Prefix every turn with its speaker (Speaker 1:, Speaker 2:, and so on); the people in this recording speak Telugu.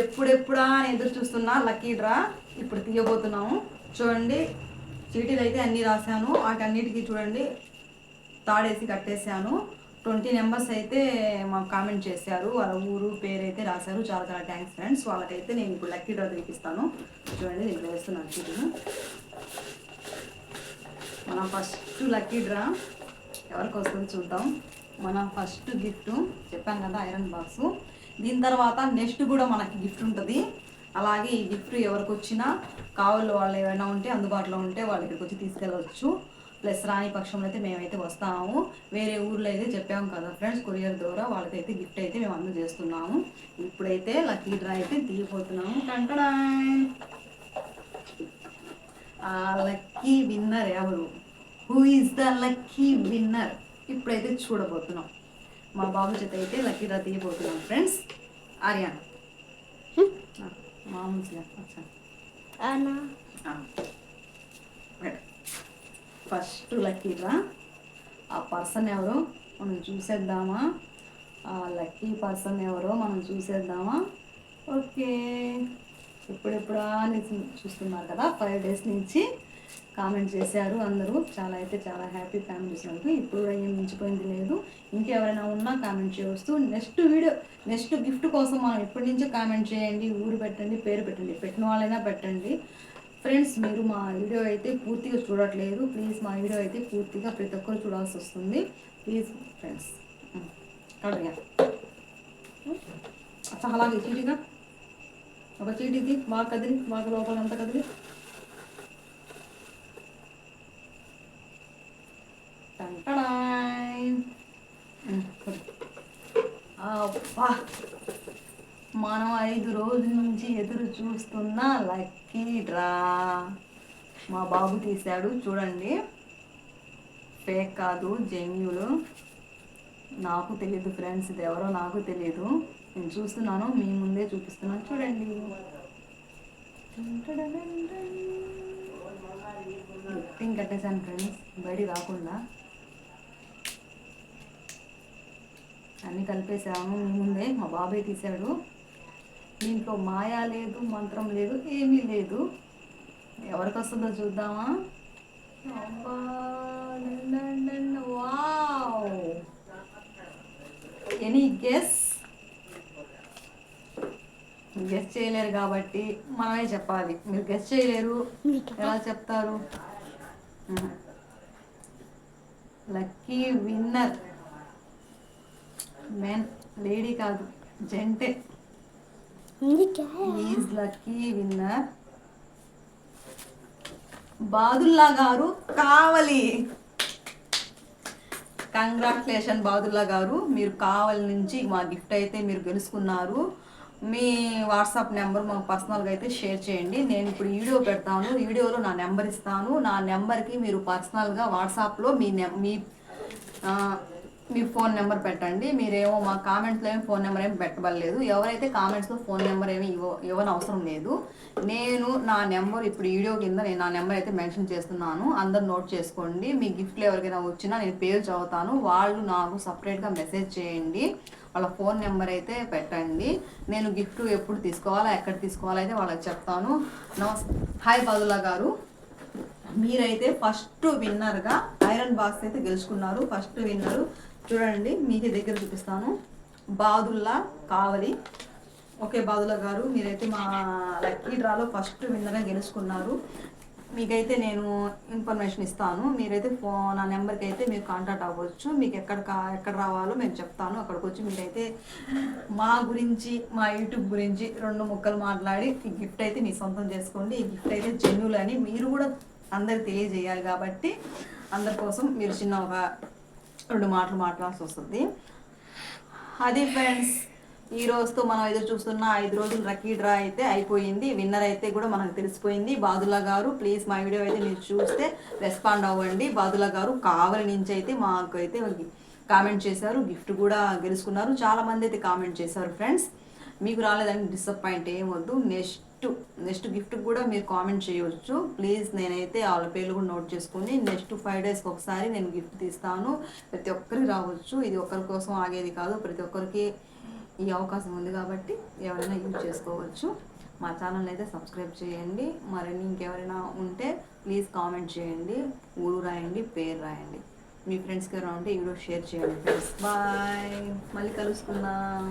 Speaker 1: ఎప్పుడెప్పుడా ఎదురు చూస్తున్నా లక్కీ డ్రా. ఇప్పుడు తీయబోతున్నాము. చూడండి చీటీలు అయితే అన్నీ రాశాను. వాటన్నిటికీ చూడండి తాడేసి కట్టేశాను. ట్వంటీ నెంబర్స్ అయితే మాకు కామెంట్ చేశారు. వాళ్ళ ఊరు పేరు అయితే రాశారు. చాలా చాలా థ్యాంక్స్ ఫ్రెండ్స్. వాళ్ళకైతే నేను ఇప్పుడు లక్కీ డ్రా తీపిస్తాను చూడండి నేను వేస్తున్నాను చీటీను. మన ఫస్ట్ లక్కీ డ్రా ఎవరికి వస్తుంది చూద్దాం. మన ఫస్ట్ గిఫ్ట్ చెప్పాను కదా ఐరన్ బాక్స్. దీని తర్వాత నెక్స్ట్ కూడా మనకి గిఫ్ట్ ఉంటుంది. అలాగే ఈ గిఫ్ట్ ఎవరికి వచ్చినా కావాలి వాళ్ళు ఏమైనా ఉంటే అందుబాటులో ఉంటే వాళ్ళ ఇక్కడికి వచ్చి తీసుకెళ్ళవచ్చు ప్లస్ రాని పక్షంలో అయితే మేమైతే వస్తాము. వేరే ఊర్లో అయితే చెప్పాము కదా ఫ్రెండ్స్ కొరియర్ ద్వారా వాళ్ళకైతే గిఫ్ట్ అయితే మేము అందజేస్తున్నాము. ఇప్పుడైతే లక్కీ డ్రా అయితే తీయబోతున్నాము. కంకడా లక్కీ విన్నర్ ఎవరు? Who is the lucky winner ఇప్పుడైతే చూడబోతున్నాం. మా బాబు చేత అయితే లక్కీ డ్రా తీయబోతున్నాం ఫ్రెండ్స్. ఆర్యాన్? మామూలుగా ఫస్ట్ లక్కీ డ్రా. ఆ పర్సన్ ఎవరో మనం చూసేద్దామా? ఆ లక్కీ పర్సన్ ఎవరో మనం చూసేద్దామా? ఓకే. ఇప్పుడెప్పుడా అని చూస్తున్నారు కదా ఫైవ్ డేస్ నుంచి. కామెంట్ చేశారు అందరూ. చాలా అయితే చాలా హ్యాపీ ఫ్యామిలీస్ వాళ్ళకి ఇప్పుడు కూడా ఏం మించిపోయింది లేదు. ఇంకెవరైనా ఉన్నా కామెంట్ చేయవచ్చు నెక్స్ట్ వీడియో నెక్స్ట్ గిఫ్ట్ కోసం మనం ఇప్పటి నుంచే కామెంట్ చేయండి ఊరు పెట్టండి పేరు పెట్టండి పెట్టిన వాళ్ళైనా పెట్టండి. ఫ్రెండ్స్ మీరు మా వీడియో అయితే పూర్తిగా చూడట్లేదు. ప్లీజ్ మా వీడియో అయితే పూర్తిగా ప్రతి ఒక్కరు చూడాల్సి వస్తుంది. ప్లీజ్ ఫ్రెండ్స్ అడిగా అచ్చా అలాగే చీటిగా? ఒక చీటిది బాగా కదిలి బాగా లోపలంతా కదిలి. అబ్బా. మనం ఐదు రోజుల నుంచి ఎదురు చూస్తున్న లక్కీ డ్రా. మా బాబు తీశాడు చూడండి. ఫేక్ కాదు జెన్యులు. నాకు తెలియదు ఫ్రెండ్స్ ఇది ఎవరో నాకు తెలియదు నేను చూస్తున్నాను మీ ముందే చూపిస్తున్నాను చూడండి. లిఫ్టింగ్ కట్టేశాను ఫ్రెండ్స్. బయటికి రాకుండా. అన్నీ కలిపేసాము మీ ముందే మా బాబాయ్ తీశాడు. దీంట్లో మాయా లేదు మంత్రం లేదు ఏమీ లేదు. ఎవరికి వస్తుందో చూద్దామా వావ్! ఎనీ గెస్ గెస్ చేయలేరు కాబట్టి మనమే చెప్పాలి. మీరు గెస్ చేయలేరు. ఎలా చెప్తారు? లక్కీ విన్నర్ మెన్ లేడీ కాదు జెంటే. ఈజ్ లక్కీ విన్నర్ బాదుల్లా గారు కావలి. కంగ్రాచులేషన్ బాదుల్లా గారు. మీరు కావలి నుంచి మా గిఫ్ట్ అయితే మీరు గెలుచుకున్నారు మీ వాట్సాప్ నెంబర్ మాకు పర్సనల్గా అయితే షేర్ చేయండి. నేను ఇప్పుడు వీడియో పెడతాను. వీడియోలో నా నెంబర్ ఇస్తాను. నా నెంబర్కి మీరు పర్సనల్గా వాట్సాప్లో మీ నెం మీ మీ ఫోన్ నెంబర్ పెట్టండి. మీరేమో మా కామెంట్స్లో ఏమి ఫోన్ నెంబర్ ఏమి పెట్టబడలేదు. ఎవరైతే కామెంట్స్లో ఫోన్ నెంబర్ ఏమి ఇవ్వ ఇవ్వని అవసరం లేదు. నేను నా నెంబర్ ఇప్పుడు వీడియో కింద నేను నా నెంబర్ అయితే మెన్షన్ చేస్తున్నాను. అందరు నోట్ చేసుకోండి. మీ గిఫ్ట్లు ఎవరికైనా వచ్చినా నేను పేరు చదువుతాను. వాళ్ళు నాకు సపరేట్గా మెసేజ్ చేయండి. వాళ్ళ ఫోన్ నెంబర్ అయితే పెట్టండి. నేను గిఫ్ట్ ఎప్పుడు తీసుకోవాలా ఎక్కడ తీసుకోవాలా అయితే వాళ్ళకి చెప్తాను. నమస్ హాయ్ బదులా గారు. మీరైతే ఫస్ట్ విన్నర్గా ఐరన్ బాక్స్ అయితే గెలుచుకున్నారు. ఫస్ట్ విన్నర్ చూడండి మీకే దగ్గర చూపిస్తాను. బాదుల్లా కావలి. ఓకే బాదుల్లా గారు మీరైతే మా లక్కీ డ్రాలో ఫస్ట్ విన్నర్గా గెలుచుకున్నారు. మీకైతే నేను ఇన్ఫర్మేషన్ ఇస్తాను. మీరైతే ఫోన్ నా నెంబర్కి అయితే మీరు కాంటాక్ట్ అవ్వచ్చు. మీకు ఎక్కడ కా- ఎక్కడ రావాలో మేము చెప్తాను. అక్కడికి వచ్చి మీరైతే మా గురించి మా యూట్యూబ్ గురించి రెండు ముక్కలు మాట్లాడి ఈ గిఫ్ట్ అయితే మీ సొంతం చేసుకోండి. ఈ గిఫ్ట్ అయితే జెన్యుల్ అని మీరు కూడా అందరికి తెలియజేయాలి కాబట్టి అందరి కోసం మీరు చిన్న ఒక రెండు మాటలు మాట్లాడాల్సి వస్తుంది. అది ఫ్రెండ్స్ ఈ రోజుతో మనం ఎదురు చూస్తున్న ఐదు రోజులు రకీ డ్రా అయితే అయిపోయింది. విన్నర్ అయితే కూడా మనకు తెలిసిపోయింది. బాదులా గారు ప్లీజ్ మా వీడియో అయితే మీరు చూస్తే రెస్పాండ్ అవ్వండి. బాదులా గారు కావలి నుంచి అయితే మాకు అయితే కామెంట్ చేశారు గిఫ్ట్ కూడా గెలుచుకున్నారు. చాలా మంది అయితే కామెంట్ చేశారు ఫ్రెండ్స్. మీకు రాలేదని డిసప్పాయింట్ ఏం వద్దు. నెక్స్ట్ నెక్స్ట్ గిఫ్ట్ కూడా మీరు కామెంట్ చేయవచ్చు ప్లీజ్ నేనైతే వాళ్ళ పేర్లు కూడా నోట్ చేసుకుని నెక్స్ట్ ఫైవ్ డేస్కి ఒకసారి నేను గిఫ్ట్ తీస్తాను. ప్రతి ఒక్కరికి రావచ్చు. ఇది ఒక్కరి కోసం ఆగేది కాదు. ప్రతి ఒక్కరికి ఈ అవకాశం ఉంది కాబట్టి ఎవరైనా యూజ్ చేసుకోవచ్చు. మా ఛానల్ అయితే సబ్స్క్రైబ్ చేయండి. మరిన్ని ఇంకెవరైనా ఉంటే ప్లీజ్ కామెంట్ చేయండి. ఊరు రాయండి పేరు రాయండి. మీ ఫ్రెండ్స్కి ఎవరైనా ఉంటే ఈ వీడియో షేర్ చేయండి. ఫ్రెండ్స్ బాయ్ మళ్ళీ కలుసుకుందాం.